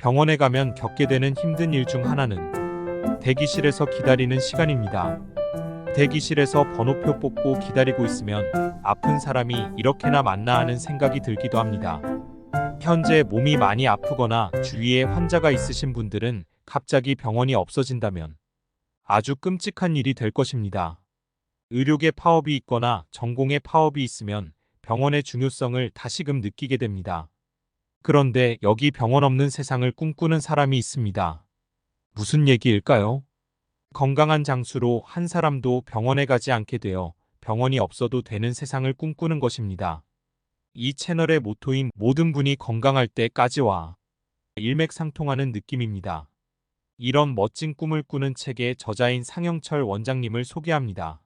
병원에 가면 겪게 되는 힘든 일 중 하나는 대기실에서 기다리는 시간입니다. 대기실에서 번호표 뽑고 기다리고 있으면 아픈 사람이 이렇게나 많나 하는 생각이 들기도 합니다. 현재 몸이 많이 아프거나 주위에 환자가 있으신 분들은 갑자기 병원이 없어진다면 아주 끔찍한 일이 될 것입니다. 의료계 파업이 있거나 전공의 파업이 있으면 병원의 중요성을 다시금 느끼게 됩니다. 그런데 여기 병원 없는 세상을 꿈꾸는 사람이 있습니다. 무슨 얘기일까요? 건강한 장수로 한 사람도 병원에 가지 않게 되어 병원이 없어도 되는 세상을 꿈꾸는 것입니다. 이 채널의 모토인 모든 분이 건강할 때까지와 일맥상통하는 느낌입니다. 이런 멋진 꿈을 꾸는 책의 저자인 상영철 원장님을 소개합니다.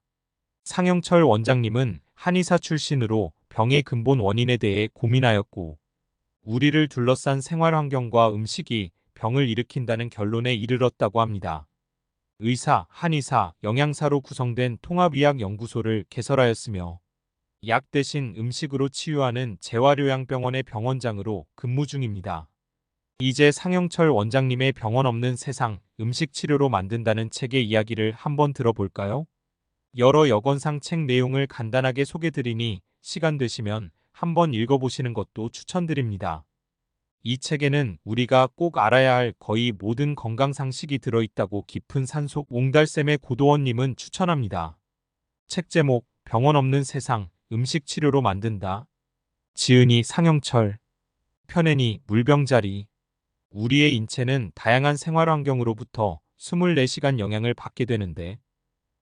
상영철 원장님은 한의사 출신으로 병의 근본 원인에 대해 고민하였고, 우리를 둘러싼 생활 환경과 음식이 병을 일으킨다는 결론에 이르렀다고 합니다. 의사, 한의사, 영양사로 구성된 통합의학연구소를 개설하였으며 약 대신 음식으로 치유하는 재활요양병원의 병원장으로 근무 중입니다. 이제 상영철 원장님의 병원 없는 세상 음식 치료로 만든다는 책의 이야기를 한번 들어볼까요? 여러 여건상 책 내용을 간단하게 소개드리니 시간 되시면 한번 읽어보시는 것도 추천드립니다. 이 책에는 우리가 꼭 알아야 할 거의 모든 건강 상식이 들어있다고 깊은 산속 옹달샘의 고도원님은 추천합니다. 책 제목 병원 없는 세상 음식 치료로 만든다. 지은이 상영철 편애니 물병자리 우리의 인체는 다양한 생활 환경으로부터 24시간 영향을 받게 되는데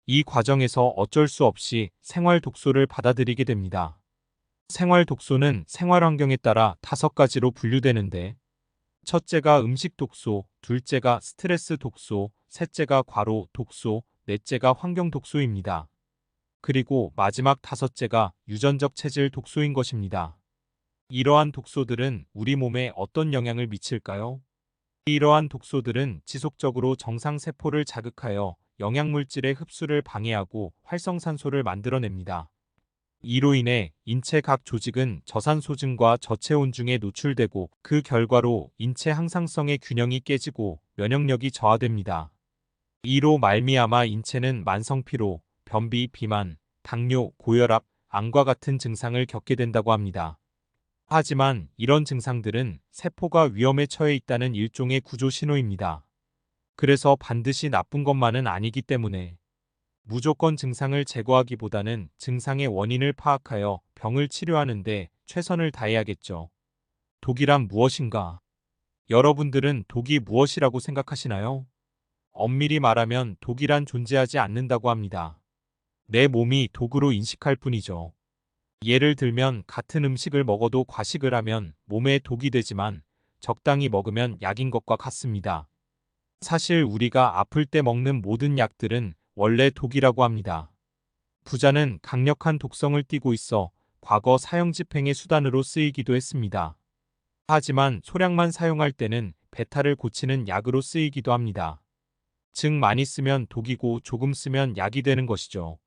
이 과정에서 어쩔 수 없이 생활 독소를 받아들이게 됩니다. 생활 독소는 생활 환경에 따라 다섯 가지로 분류되는데 첫째가 음식 독소, 둘째가 스트레스 독소, 셋째가 과로 독소, 넷째가 환경 독소입니다. 그리고 마지막 다섯째가 유전적 체질 독소인 것입니다. 이러한 독소들은 우리 몸에 어떤 영향을 미칠까요? 이러한 독소들은 지속적으로 정상 세포를 자극하여 영양물질의 흡수를 방해하고 활성산소를 만들어냅니다. 이로 인해 인체 각 조직은 저산소증과 저체온증에 노출되고 그 결과로 인체 항상성의 균형이 깨지고 면역력이 저하됩니다. 이로 말미암아 인체는 만성피로, 변비, 비만, 당뇨, 고혈압, 암과 같은 증상을 겪게 된다고 합니다. 하지만 이런 증상들은 세포가 위험에 처해 있다는 일종의 구조 신호입니다. 그래서 반드시 나쁜 것만은 아니기 때문에 무조건 증상을 제거하기보다는 증상의 원인을 파악하여 병을 치료하는데 최선을 다해야겠죠. 독이란 무엇인가? 여러분들은 독이 무엇이라고 생각하시나요? 엄밀히 말하면 독이란 존재하지 않는다고 합니다. 내 몸이 독으로 인식할 뿐이죠. 예를 들면 같은 음식을 먹어도 과식을 하면 몸에 독이 되지만 적당히 먹으면 약인 것과 같습니다. 사실 우리가 아플 때 먹는 모든 약들은 원래 독이라고 합니다. 부자는 강력한 독성을 띠고 있어 과거 사형 집행의 수단으로 쓰이기도 했습니다. 하지만 소량만 사용할 때는 배탈을 고치는 약으로 쓰이기도 합니다. 즉 많이 쓰면 독이고 조금 쓰면 약이 되는 것이죠.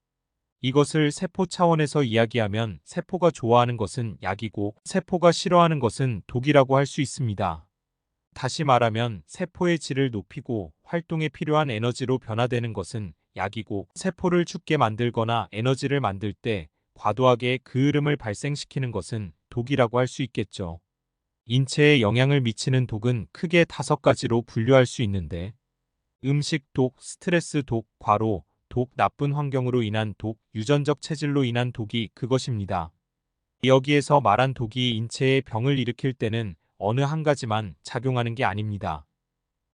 이것을 세포 차원에서 이야기하면 세포가 좋아하는 것은 약이고 세포가 싫어하는 것은 독이라고 할 수 있습니다. 다시 말하면 세포의 질을 높이고 활동에 필요한 에너지로 변화되는 것은 약이고 세포를 죽게 만들거나 에너지를 만들 때 과도하게 그 흐름을 발생시키는 것은 독이라고 할 수 있겠죠. 인체에 영향을 미치는 독은 크게 다섯 가지로 분류할 수 있는데 음식 독, 스트레스 독, 과로, 독, 나쁜 환경으로 인한 독, 유전적 체질로 인한 독이 그것입니다. 여기에서 말한 독이 인체에 병을 일으킬 때는 어느 한 가지만 작용하는 게 아닙니다.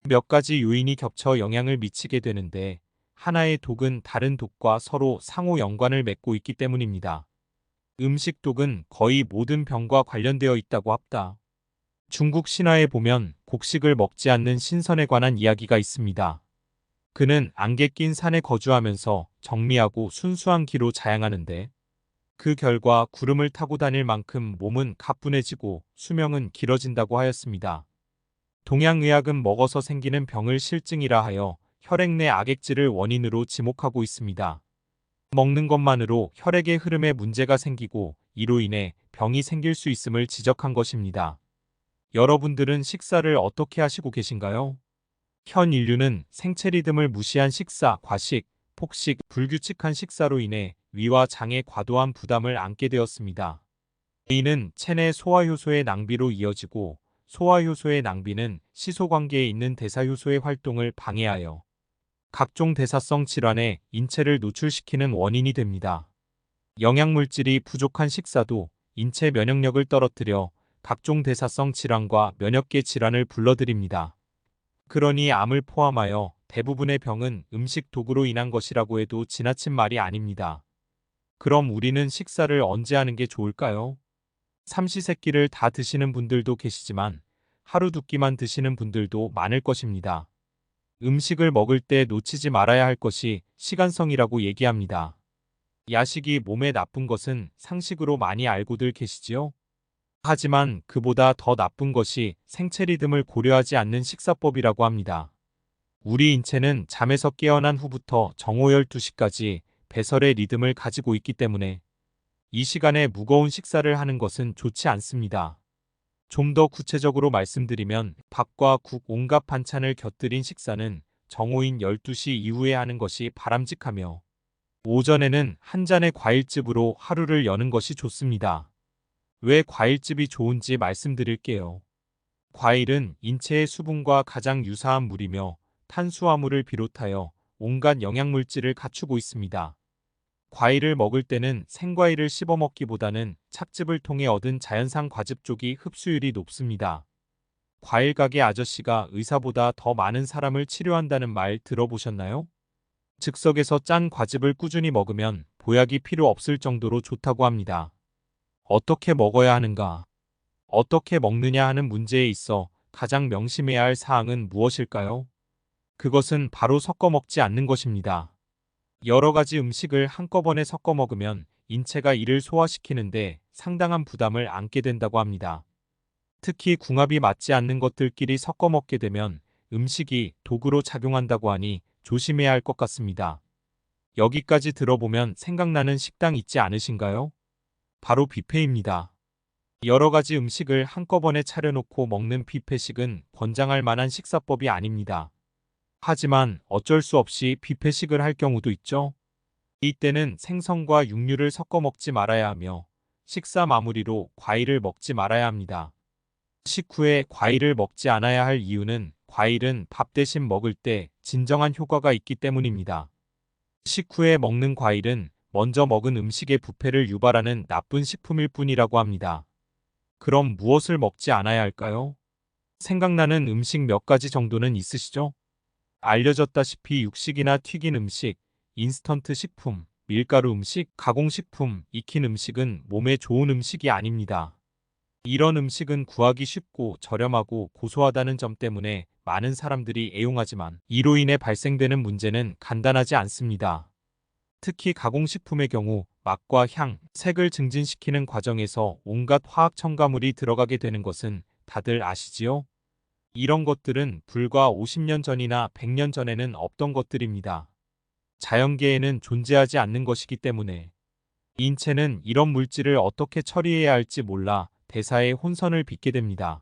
몇 가지 요인이 겹쳐 영향을 미치게 되는데 하나의 독은 다른 독과 서로 상호 연관을 맺고 있기 때문입니다. 음식 독은 거의 모든 병과 관련되어 있다고 합다. 중국 신화에 보면 곡식을 먹지 않는 신선에 관한 이야기가 있습니다. 그는 안개 낀 산에 거주하면서 정리하고 순수한 기로 자양하는데 그 결과 구름을 타고 다닐 만큼 몸은 가뿐해지고 수명은 길어진다고 하였습니다. 동양의학은 먹어서 생기는 병을 실증이라 하여 혈액 내 악액질을 원인으로 지목하고 있습니다. 먹는 것만으로 혈액의 흐름에 문제가 생기고 이로 인해 병이 생길 수 있음을 지적한 것입니다. 여러분들은 식사를 어떻게 하시고 계신가요? 현 인류는 생체 리듬을 무시한 식사, 과식, 폭식, 불규칙한 식사로 인해 위와 장에 과도한 부담을 안게 되었습니다. 이는 체내 소화효소의 낭비로 이어지고 소화효소의 낭비는 시소관계에 있는 대사효소의 활동을 방해하여 각종 대사성 질환에 인체를 노출시키는 원인이 됩니다. 영양물질이 부족한 식사도 인체 면역력을 떨어뜨려 각종 대사성 질환과 면역계 질환을 불러들입니다. 그러니 암을 포함하여 대부분의 병은 음식 도구로 인한 것이라고 해도 지나친 말이 아닙니다. 그럼 우리는 식사를 언제 하는 게 좋을까요? 삼시세끼를 다 드시는 분들도 계시지만 하루 두 끼만 드시는 분들도 많을 것입니다. 음식을 먹을 때 놓치지 말아야 할 것이 시간성이라고 얘기합니다. 야식이 몸에 나쁜 것은 상식으로 많이 알고들 계시지요? 하지만 그보다 더 나쁜 것이 생체 리듬을 고려하지 않는 식사법이라고 합니다. 우리 인체는 잠에서 깨어난 후부터 정오열 2시까지 배설의 리듬을 가지고 있기 때문에 이 시간에 무거운 식사를 하는 것은 좋지 않습니다. 좀 더 구체적으로 말씀드리면 밥과 국 온갖 반찬을 곁들인 식사는 정오인 12시 이후에 하는 것이 바람직하며 오전에는 한 잔의 과일즙으로 하루를 여는 것이 좋습니다. 왜 과일즙이 좋은지 말씀드릴게요. 과일은 인체의 수분과 가장 유사한 물이며 탄수화물을 비롯하여 온갖 영양물질을 갖추고 있습니다. 과일을 먹을 때는 생과일을 씹어 먹기보다는 착즙을 통해 얻은 자연산 과즙 쪽이 흡수율이 높습니다. 과일 가게 아저씨가 의사보다 더 많은 사람을 치료한다는 말 들어보셨나요? 즉석에서 짠 과즙을 꾸준히 먹으면 보약이 필요 없을 정도로 좋다고 합니다. 어떻게 먹어야 하는가? 어떻게 먹느냐 하는 문제에 있어 가장 명심해야 할 사항은 무엇일까요? 그것은 바로 섞어 먹지 않는 것입니다. 여러 가지 음식을 한꺼번에 섞어 먹으면 인체가 이를 소화시키는데 상당한 부담을 안게 된다고 합니다. 특히 궁합이 맞지 않는 것들끼리 섞어 먹게 되면 음식이 독으로 작용한다고 하니 조심해야 할 것 같습니다. 여기까지 들어보면 생각나는 식당 있지 않으신가요? 바로 뷔페입니다. 여러 가지 음식을 한꺼번에 차려놓고 먹는 뷔페식은 권장할 만한 식사법이 아닙니다. 하지만 어쩔 수 없이 뷔페식을 할 경우도 있죠. 이때는 생선과 육류를 섞어 먹지 말아야 하며 식사 마무리로 과일을 먹지 말아야 합니다. 식후에 과일을 먹지 않아야 할 이유는 과일은 밥 대신 먹을 때 진정한 효과가 있기 때문입니다. 식후에 먹는 과일은 먼저 먹은 음식의 부패를 유발하는 나쁜 식품일 뿐이라고 합니다. 그럼 무엇을 먹지 않아야 할까요? 생각나는 음식 몇 가지 정도는 있으시죠? 알려졌다시피 육식이나 튀긴 음식, 인스턴트 식품, 밀가루 음식, 가공식품, 익힌 음식은 몸에 좋은 음식이 아닙니다. 이런 음식은 구하기 쉽고 저렴하고 고소하다는 점 때문에 많은 사람들이 애용하지만 이로 인해 발생되는 문제는 간단하지 않습니다. 특히 가공식품의 경우 맛과 향, 색을 증진시키는 과정에서 온갖 화학 첨가물이 들어가게 되는 것은 다들 아시지요? 이런 것들은 불과 50년 전이나 100년 전에는 없던 것들입니다. 자연계에는 존재하지 않는 것이기 때문에 인체는 이런 물질을 어떻게 처리해야 할지 몰라 대사에 혼선을 빚게 됩니다.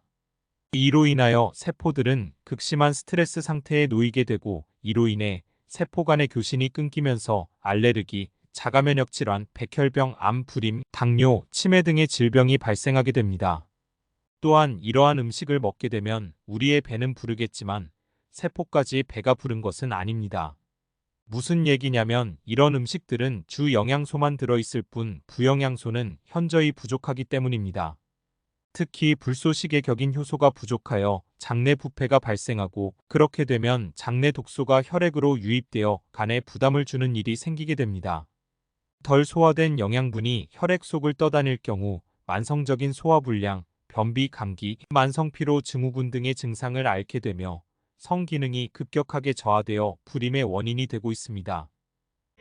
이로 인하여 세포들은 극심한 스트레스 상태에 놓이게 되고 이로 인해 세포 간의 교신이 끊기면서 알레르기, 자가면역 질환, 백혈병, 암, 불임, 당뇨, 치매 등의 질병이 발생하게 됩니다. 또한 이러한 음식을 먹게 되면 우리의 배는 부르겠지만 세포까지 배가 부른 것은 아닙니다. 무슨 얘기냐면 이런 음식들은 주 영양소만 들어있을 뿐 부영양소는 현저히 부족하기 때문입니다. 특히 불쏘시개 격인 효소가 부족하여 장내 부패가 발생하고 그렇게 되면 장내 독소가 혈액으로 유입되어 간에 부담을 주는 일이 생기게 됩니다. 덜 소화된 영양분이 혈액 속을 떠다닐 경우 만성적인 소화불량, 변비, 감기, 만성피로 증후군 등의 증상을 앓게 되며 성기능이 급격하게 저하되어 불임의 원인이 되고 있습니다.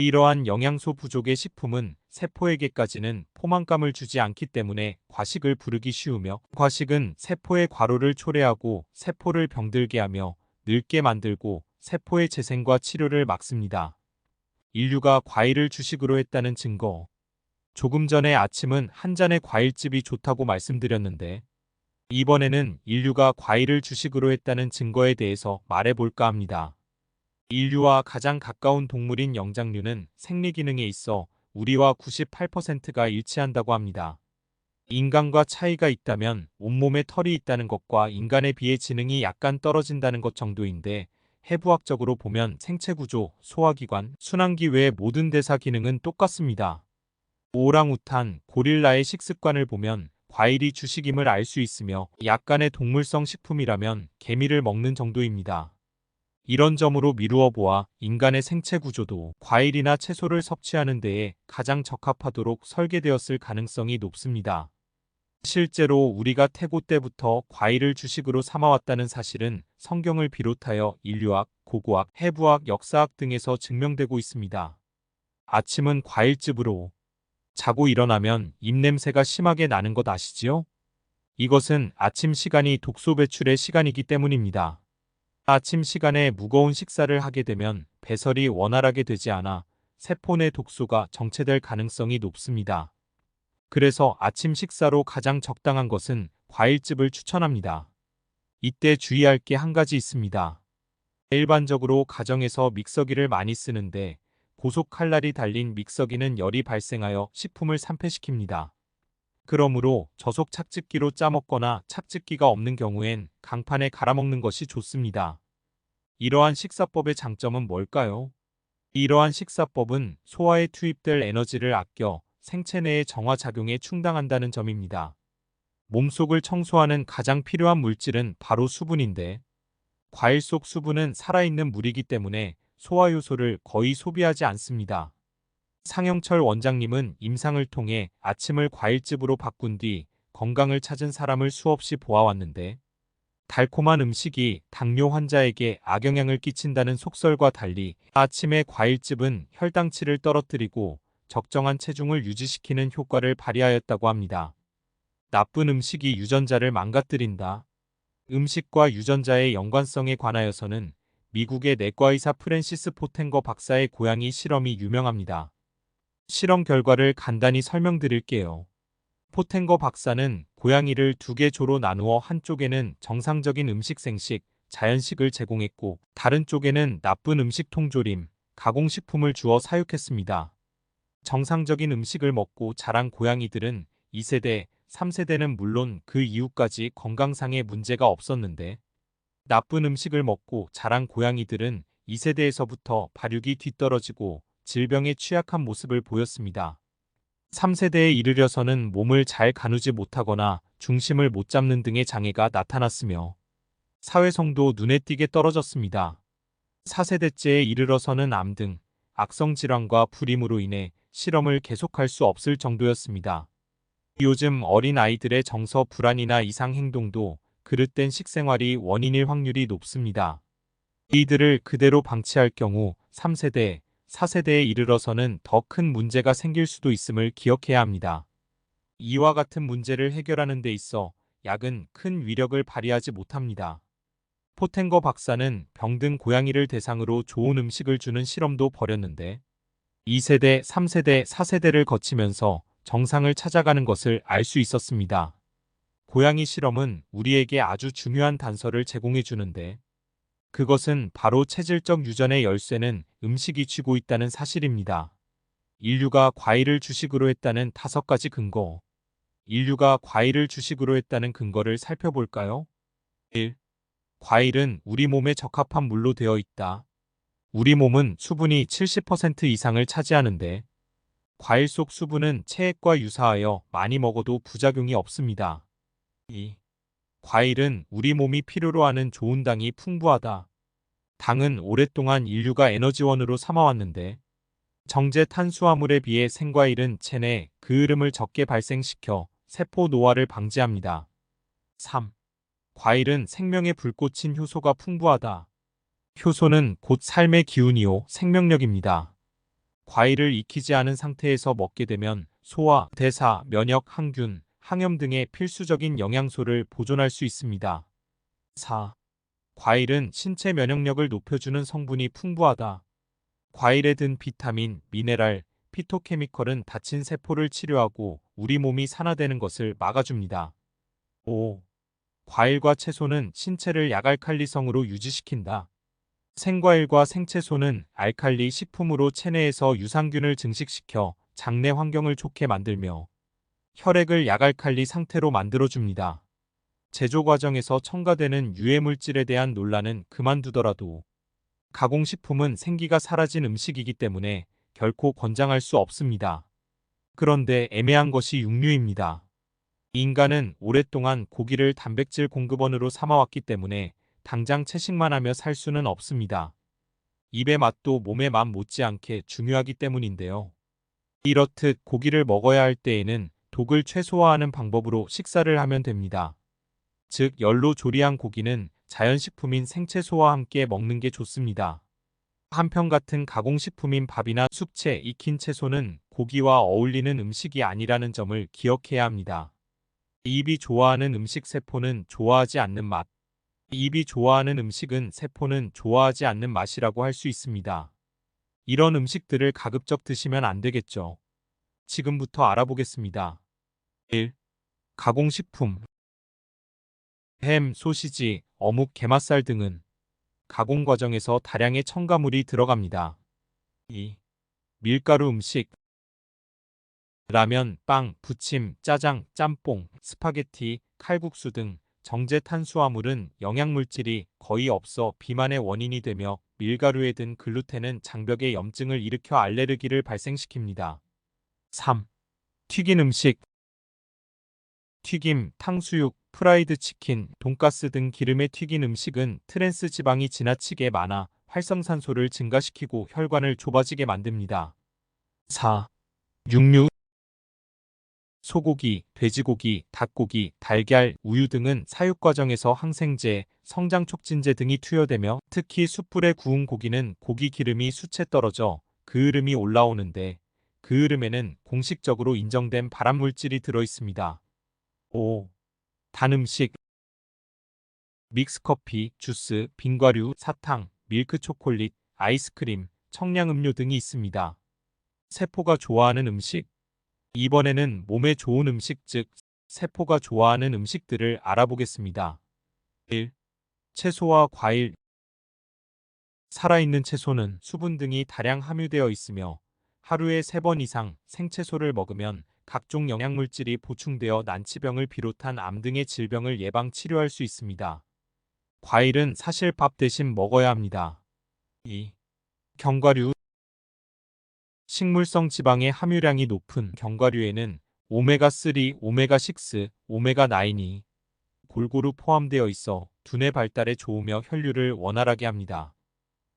이러한 영양소 부족의 식품은 세포에게까지는 포만감을 주지 않기 때문에 과식을 부르기 쉬우며 과식은 세포의 과로를 초래하고 세포를 병들게 하며 늙게 만들고 세포의 재생과 치료를 막습니다. 인류가 과일을 주식으로 했다는 증거 조금 전에 아침은 한 잔의 과일즙이 좋다고 말씀드렸는데 이번에는 인류가 과일을 주식으로 했다는 증거에 대해서 말해볼까 합니다. 인류와 가장 가까운 동물인 영장류는 생리 기능에 있어 우리와 98%가 일치한다고 합니다. 인간과 차이가 있다면 온몸에 털이 있다는 것과 인간에 비해 지능이 약간 떨어진다는 것 정도인데 해부학적으로 보면 생체 구조, 소화기관, 순환기 외의 모든 대사 기능은 똑같습니다. 오랑우탄, 고릴라의 식습관을 보면 과일이 주식임을 알 수 있으며 약간의 동물성 식품이라면 개미를 먹는 정도입니다. 이런 점으로 미루어 보아 인간의 생체 구조도 과일이나 채소를 섭취하는 데에 가장 적합하도록 설계되었을 가능성이 높습니다. 실제로 우리가 태고 때부터 과일을 주식으로 삼아왔다는 사실은 성경을 비롯하여 인류학, 고고학, 해부학, 역사학 등에서 증명되고 있습니다. 아침은 과일즙으로 자고 일어나면 입냄새가 심하게 나는 것 아시지요? 이것은 아침 시간이 독소 배출의 시간이기 때문입니다. 아침 시간에 무거운 식사를 하게 되면 배설이 원활하게 되지 않아 세포 내 독소가 정체될 가능성이 높습니다. 그래서 아침 식사로 가장 적당한 것은 과일즙을 추천합니다. 이때 주의할 게 한 가지 있습니다. 일반적으로 가정에서 믹서기를 많이 쓰는데 고속 칼날이 달린 믹서기는 열이 발생하여 식품을 산패시킵니다. 그러므로 저속 착즙기로 짜먹거나 착즙기가 없는 경우엔 강판에 갈아먹는 것이 좋습니다. 이러한 식사법의 장점은 뭘까요? 이러한 식사법은 소화에 투입될 에너지를 아껴 생체 내의 정화작용에 충당한다는 점입니다. 몸속을 청소하는 가장 필요한 물질은 바로 수분인데 과일 속 수분은 살아있는 물이기 때문에 소화 요소를 거의 소비하지 않습니다. 상영철 원장님은 임상을 통해 아침을 과일즙으로 바꾼 뒤 건강을 찾은 사람을 수없이 보아왔는데 달콤한 음식이 당뇨 환자에게 악영향을 끼친다는 속설과 달리 아침에 과일즙은 혈당치를 떨어뜨리고 적정한 체중을 유지시키는 효과를 발휘하였다고 합니다. 나쁜 음식이 유전자를 망가뜨린다. 음식과 유전자의 연관성에 관하여서는 미국의 내과의사 프랜시스 포텐거 박사의 고양이 실험이 유명합니다. 실험 결과를 간단히 설명드릴게요. 포텐거 박사는 고양이를 두 개 조로 나누어 한쪽에는 정상적인 음식 생식, 자연식을 제공했고 다른 쪽에는 나쁜 음식 통조림, 가공식품을 주어 사육했습니다. 정상적인 음식을 먹고 자란 고양이들은 2세대, 3세대는 물론 그 이후까지 건강상의 문제가 없었는데 나쁜 음식을 먹고 자란 고양이들은 2세대에서부터 발육이 뒤떨어지고 질병에 취약한 모습을 보였습니다. 3세대에 이르려서는 몸을 잘 가누지 못하거나 중심을 못 잡는 등의 장애가 나타났으며 사회성도 눈에 띄게 떨어졌습니다. 4세대째에 이르러서는 암 등 악성 질환과 불임으로 인해 실험을 계속할 수 없을 정도였습니다. 요즘 어린 아이들의 정서 불안이나 이상 행동도 그릇된 식생활이 원인일 확률이 높습니다. 이들을 그대로 방치할 경우 3세대, 4세대에 이르러서는 더 큰 문제가 생길 수도 있음을 기억해야 합니다. 이와 같은 문제를 해결하는 데 있어 약은 큰 위력을 발휘하지 못합니다. 포텐거 박사는 병든 고양이를 대상으로 좋은 음식을 주는 실험도 벌였는데 2세대, 3세대, 4세대를 거치면서 정상을 찾아가는 것을 알 수 있었습니다. 고양이 실험은 우리에게 아주 중요한 단서를 제공해 주는데 그것은 바로 체질적 유전의 열쇠는 음식이 쥐고 있다는 사실입니다. 인류가 과일을 주식으로 했다는 다섯 가지 근거. 인류가 과일을 주식으로 했다는 근거를 살펴볼까요? 1. 과일은 우리 몸에 적합한 물로 되어 있다. 우리 몸은 수분이 70% 이상을 차지하는데 과일 속 수분은 체액과 유사하여 많이 먹어도 부작용이 없습니다. 2. 과일은 우리 몸이 필요로 하는 좋은 당이 풍부하다. 당은 오랫동안 인류가 에너지원으로 삼아왔는데 정제 탄수화물에 비해 생과일은 체내 그을음을 적게 발생시켜 세포 노화를 방지합니다. 3. 과일은 생명의 불꽃인 효소가 풍부하다. 효소는 곧 삶의 기운이요 생명력입니다. 과일을 익히지 않은 상태에서 먹게 되면 소화, 대사, 면역, 항균, 항염 등의 필수적인 영양소를 보존할 수 있습니다. 4. 과일은 신체 면역력을 높여주는 성분이 풍부하다. 과일에 든 비타민, 미네랄, 피토케미컬은 다친 세포를 치료하고 우리 몸이 산화되는 것을 막아줍니다. 5. 과일과 채소는 신체를 약알칼리성으로 유지시킨다. 생과일과 생채소는 알칼리 식품으로 체내에서 유산균을 증식시켜 장내 환경을 좋게 만들며 혈액을 약알칼리 상태로 만들어줍니다. 제조 과정에서 첨가되는 유해 물질에 대한 논란은 그만두더라도 가공식품은 생기가 사라진 음식이기 때문에 결코 권장할 수 없습니다. 그런데 애매한 것이 육류입니다. 인간은 오랫동안 고기를 단백질 공급원으로 삼아왔기 때문에 당장 채식만 하며 살 수는 없습니다. 입의 맛도 몸의 맛 못지않게 중요하기 때문인데요. 이렇듯 고기를 먹어야 할 때에는 독을 최소화하는 방법으로 식사를 하면 됩니다. 즉, 열로 조리한 고기는 자연식품인 생채소와 함께 먹는 게 좋습니다. 한편 같은 가공식품인 밥이나 숙채, 익힌 채소는 고기와 어울리는 음식이 아니라는 점을 기억해야 합니다. 입이 좋아하는 음식 세포는 좋아하지 않는 맛. 입이 좋아하는 음식은 세포는 좋아하지 않는 맛이라고 할 수 있습니다. 이런 음식들을 가급적 드시면 안 되겠죠. 지금부터 알아보겠습니다. 1. 가공식품 햄, 소시지, 어묵, 게맛살 등은 가공 과정에서 다량의 첨가물이 들어갑니다. 2. 밀가루 음식 라면, 빵, 부침, 짜장, 짬뽕, 스파게티, 칼국수 등 정제 탄수화물은 영양물질이 거의 없어 비만의 원인이 되며 밀가루에 든 글루텐은 장벽에 염증을 일으켜 알레르기를 발생시킵니다. 3. 튀긴 음식 튀김, 탕수육, 프라이드 치킨, 돈가스 등 기름에 튀긴 음식은 트랜스 지방이 지나치게 많아 활성산소를 증가시키고 혈관을 좁아지게 만듭니다. 4. 육류 소고기, 돼지고기, 닭고기, 달걀, 우유 등은 사육 과정에서 항생제, 성장 촉진제 등이 투여되며 특히 숯불에 구운 고기는 고기 기름이 수채 떨어져 그 그으름이 올라오는데 그 그으름에는 공식적으로 인정된 발암 물질이 들어 있습니다. 5. 단 음식 믹스커피, 주스, 빙과류, 사탕, 밀크 초콜릿, 아이스크림, 청량음료 등이 있습니다. 세포가 좋아하는 음식 이번에는 몸에 좋은 음식 즉 세포가 좋아하는 음식들을 알아보겠습니다. 1. 채소와 과일 살아있는 채소는 수분 등이 다량 함유되어 있으며 하루에 3번 이상 생채소를 먹으면 각종 영양물질이 보충되어 난치병을 비롯한 암 등의 질병을 예방 치료할 수 있습니다. 과일은 사실 밥 대신 먹어야 합니다. 2. 견과류 식물성 지방의 함유량이 높은 견과류에는 오메가3, 오메가6, 오메가9이 골고루 포함되어 있어 두뇌 발달에 좋으며 혈류를 원활하게 합니다.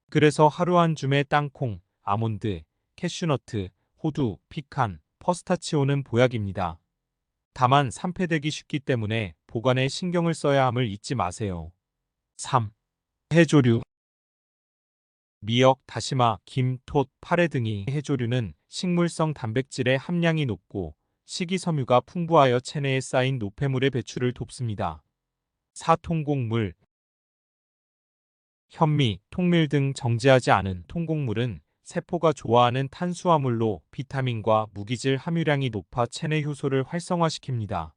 그래서 하루 한 줌의 땅콩, 아몬드, 캐슈너트, 호두, 피칸, 퍼스타치오는 보약입니다. 다만 산패되기 쉽기 때문에 보관에 신경을 써야 함을 잊지 마세요. 3. 해조류 미역, 다시마, 김, 톳, 파래 등이 해조류는 식물성 단백질의 함량이 높고 식이섬유가 풍부하여 체내에 쌓인 노폐물의 배출을 돕습니다. 사통곡물 현미, 통밀 등 정제하지 않은 통곡물은 세포가 좋아하는 탄수화물로 비타민과 무기질 함유량이 높아 체내 효소를 활성화시킵니다.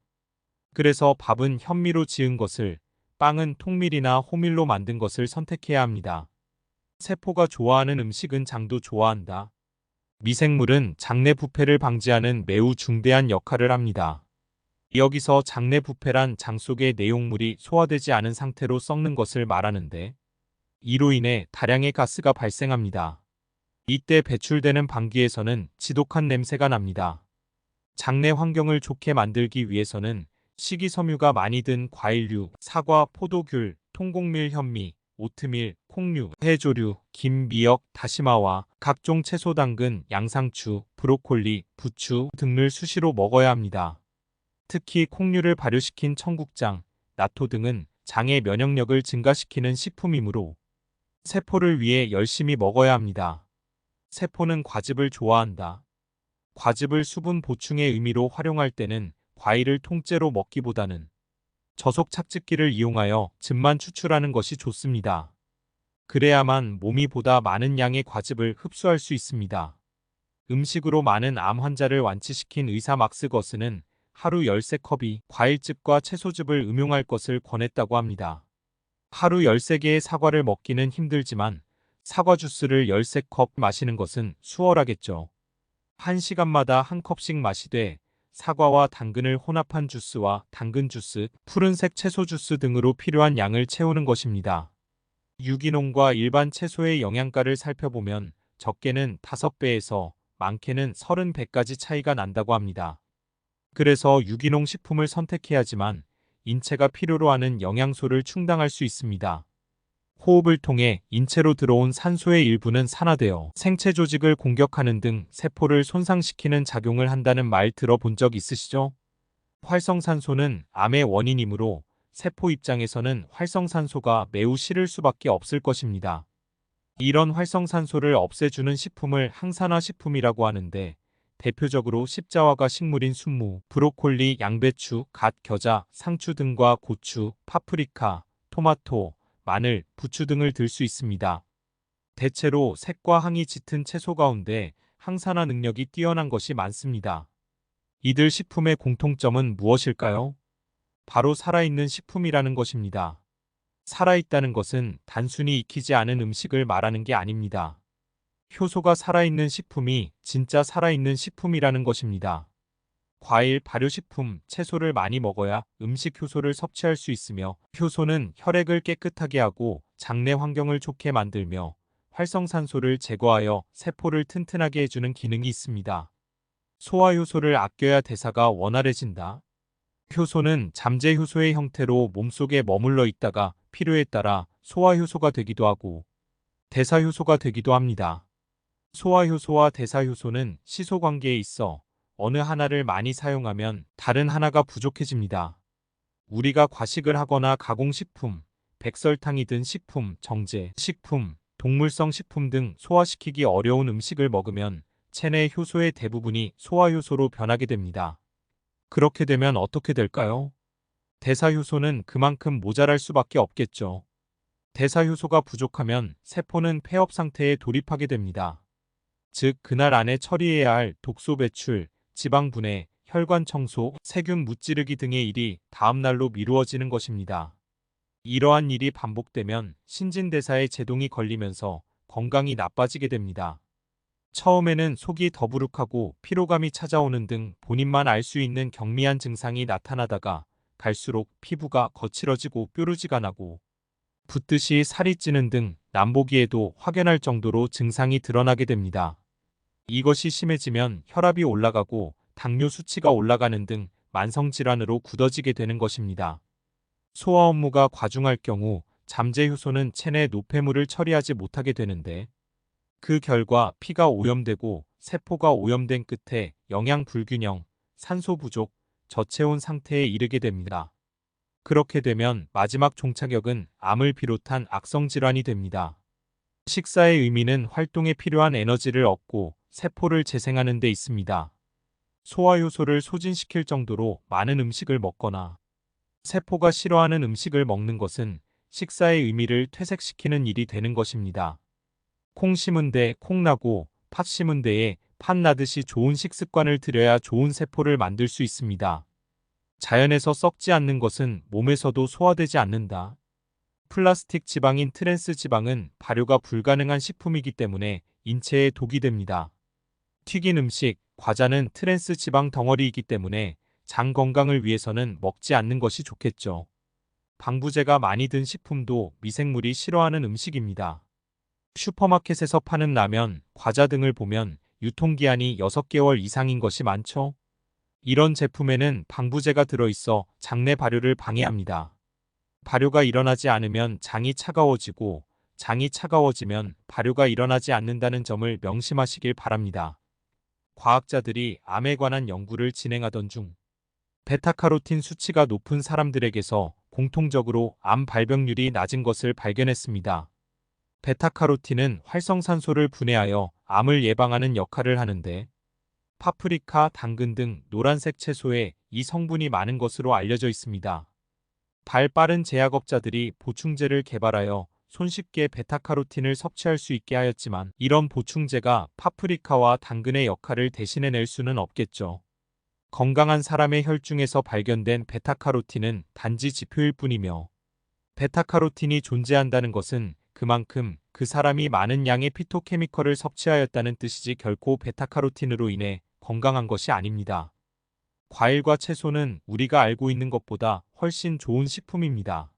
그래서 밥은 현미로 지은 것을, 빵은 통밀이나 호밀로 만든 것을 선택해야 합니다. 세포가 좋아하는 음식은 장도 좋아한다. 미생물은 장내 부패를 방지하는 매우 중대한 역할을 합니다. 여기서 장내 부패란 장 속의 내용물이 소화되지 않은 상태로 썩는 것을 말하는데 이로 인해 다량의 가스가 발생합니다. 이때 배출되는 방기에서는 지독한 냄새가 납니다. 장내 환경을 좋게 만들기 위해서는 식이섬유가 많이 든 과일류, 사과, 포도귤, 통곡밀, 현미, 오트밀, 콩류, 해조류, 김, 미역, 다시마와 각종 채소 당근, 양상추, 브로콜리, 부추 등을 수시로 먹어야 합니다. 특히 콩류를 발효시킨 청국장, 나토 등은 장의 면역력을 증가시키는 식품이므로 세포를 위해 열심히 먹어야 합니다. 세포는 과즙을 좋아한다. 과즙을 수분 보충의 의미로 활용할 때는 과일을 통째로 먹기보다는 저속 착즙기를 이용하여 즙만 추출하는 것이 좋습니다. 그래야만 몸이 보다 많은 양의 과즙을 흡수할 수 있습니다. 음식으로 많은 암 환자를 완치시킨 의사 막스 거스는 하루 13컵이 과일즙과 채소즙을 음용할 것을 권했다고 합니다. 하루 13개의 사과를 먹기는 힘들지만 사과 주스를 13컵 마시는 것은 수월하겠죠. 1시간마다 한 컵씩 마시되 사과와 당근을 혼합한 주스와 당근 주스, 푸른색 채소 주스 등으로 필요한 양을 채우는 것입니다. 유기농과 일반 채소의 영양가를 살펴보면 적게는 5배에서 많게는 30배까지 차이가 난다고 합니다. 그래서 유기농 식품을 선택해야지만 인체가 필요로 하는 영양소를 충당할 수 있습니다. 호흡을 통해 인체로 들어온 산소의 일부는 산화되어 생체 조직을 공격하는 등 세포를 손상시키는 작용을 한다는 말 들어본 적 있으시죠? 활성산소는 암의 원인이므로 세포 입장에서는 활성산소가 매우 싫을 수밖에 없을 것입니다. 이런 활성산소를 없애주는 식품을 항산화 식품이라고 하는데 대표적으로 십자화가 식물인 순무, 브로콜리, 양배추, 갓, 겨자, 상추 등과 고추, 파프리카, 토마토, 마늘, 부추 등을 들 수 있습니다. 대체로 색과 항이 짙은 채소 가운데 항산화 능력이 뛰어난 것이 많습니다. 이들 식품의 공통점은 무엇일까요? 바로 살아있는 식품이라는 것입니다. 살아있다는 것은 단순히 익히지 않은 음식을 말하는 게 아닙니다. 효소가 살아있는 식품이 진짜 살아있는 식품이라는 것입니다. 과일, 발효식품, 채소를 많이 먹어야 음식 효소를 섭취할 수 있으며 효소는 혈액을 깨끗하게 하고 장내 환경을 좋게 만들며 활성산소를 제거하여 세포를 튼튼하게 해주는 기능이 있습니다. 소화효소를 아껴야 대사가 원활해진다. 효소는 잠재 효소의 형태로 몸속에 머물러 있다가 필요에 따라 소화효소가 되기도 하고 대사효소가 되기도 합니다. 소화효소와 대사효소는 시소관계에 있어 어느 하나를 많이 사용하면 다른 하나가 부족해집니다. 우리가 과식을 하거나 가공식품, 백설탕이 든 식품, 정제, 식품, 동물성 식품 등 소화시키기 어려운 음식을 먹으면 체내 효소의 대부분이 소화효소로 변하게 됩니다. 그렇게 되면 어떻게 될까요? 대사효소는 그만큼 모자랄 수밖에 없겠죠. 대사효소가 부족하면 세포는 폐업 상태에 돌입하게 됩니다. 즉, 그날 안에 처리해야 할 독소 배출, 지방 분해, 혈관 청소, 세균 무찌르기 등의 일이 다음 날로 미루어지는 것입니다. 이러한 일이 반복되면 신진대사에 제동이 걸리면서 건강이 나빠지게 됩니다. 처음에는 속이 더부룩하고 피로감이 찾아오는 등 본인만 알 수 있는 경미한 증상이 나타나다가 갈수록 피부가 거칠어지고 뾰루지가 나고 붓듯이 살이 찌는 등 남보기에도 확연할 정도로 증상이 드러나게 됩니다. 이것이 심해지면 혈압이 올라가고 당뇨 수치가 올라가는 등 만성질환으로 굳어지게 되는 것입니다. 소화 업무가 과중할 경우 잠재 효소는 체내 노폐물을 처리하지 못하게 되는데 그 결과 피가 오염되고 세포가 오염된 끝에 영양 불균형, 산소 부족, 저체온 상태에 이르게 됩니다. 그렇게 되면 마지막 종착역은 암을 비롯한 악성 질환이 됩니다. 식사의 의미는 활동에 필요한 에너지를 얻고 세포를 재생하는 데 있습니다. 소화 효소를 소진시킬 정도로 많은 음식을 먹거나 세포가 싫어하는 음식을 먹는 것은 식사의 의미를 퇴색시키는 일이 되는 것입니다. 콩 심은 데 콩 나고 팥 심은 데에 팥 나듯이 좋은 식습관을 들여야 좋은 세포를 만들 수 있습니다. 자연에서 썩지 않는 것은 몸에서도 소화되지 않는다. 플라스틱 지방인 트랜스 지방은 발효가 불가능한 식품이기 때문에 인체에 독이 됩니다. 튀긴 음식, 과자는 트랜스 지방 덩어리이기 때문에 장 건강을 위해서는 먹지 않는 것이 좋겠죠. 방부제가 많이 든 식품도 미생물이 싫어하는 음식입니다. 슈퍼마켓에서 파는 라면, 과자 등을 보면 유통기한이 6개월 이상인 것이 많죠. 이런 제품에는 방부제가 들어있어 장내 발효를 방해합니다. 발효가 일어나지 않으면 장이 차가워지고 장이 차가워지면 발효가 일어나지 않는다는 점을 명심하시길 바랍니다. 과학자들이 암에 관한 연구를 진행하던 중 베타카로틴 수치가 높은 사람들에게서 공통적으로 암 발병률이 낮은 것을 발견했습니다. 베타카로틴은 활성산소를 분해하여 암을 예방하는 역할을 하는데 파프리카, 당근 등 노란색 채소에 이 성분이 많은 것으로 알려져 있습니다. 발 빠른 제약업자들이 보충제를 개발하여 손쉽게 베타카로틴을 섭취할 수 있게 하였지만 이런 보충제가 파프리카와 당근의 역할을 대신해낼 수는 없겠죠. 건강한 사람의 혈중에서 발견된 베타카로틴은 단지 지표일 뿐이며 베타카로틴이 존재한다는 것은 그만큼 그 사람이 많은 양의 피토케미컬을 섭취하였다는 뜻이지 결코 베타카로틴으로 인해 건강한 것이 아닙니다. 과일과 채소는 우리가 알고 있는 것보다 훨씬 좋은 식품입니다.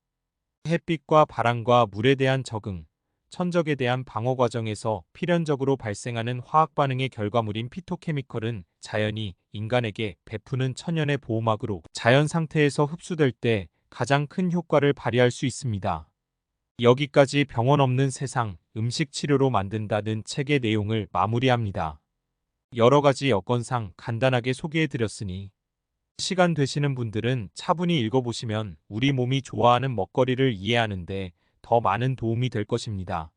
햇빛과 바람과 물에 대한 적응, 천적에 대한 방어 과정에서 필연적으로 발생하는 화학 반응의 결과물인 피토케미컬은 자연이 인간에게 베푸는 천연의 보호막으로 자연 상태에서 흡수될 때 가장 큰 효과를 발휘할 수 있습니다. 여기까지 병원 없는 세상 음식 치료로 만든다는 책의 내용을 마무리합니다. 여러 가지 여건상 간단하게 소개해 드렸으니 시간 되시는 분들은 차분히 읽어보시면 우리 몸이 좋아하는 먹거리를 이해하는데 더 많은 도움이 될 것입니다.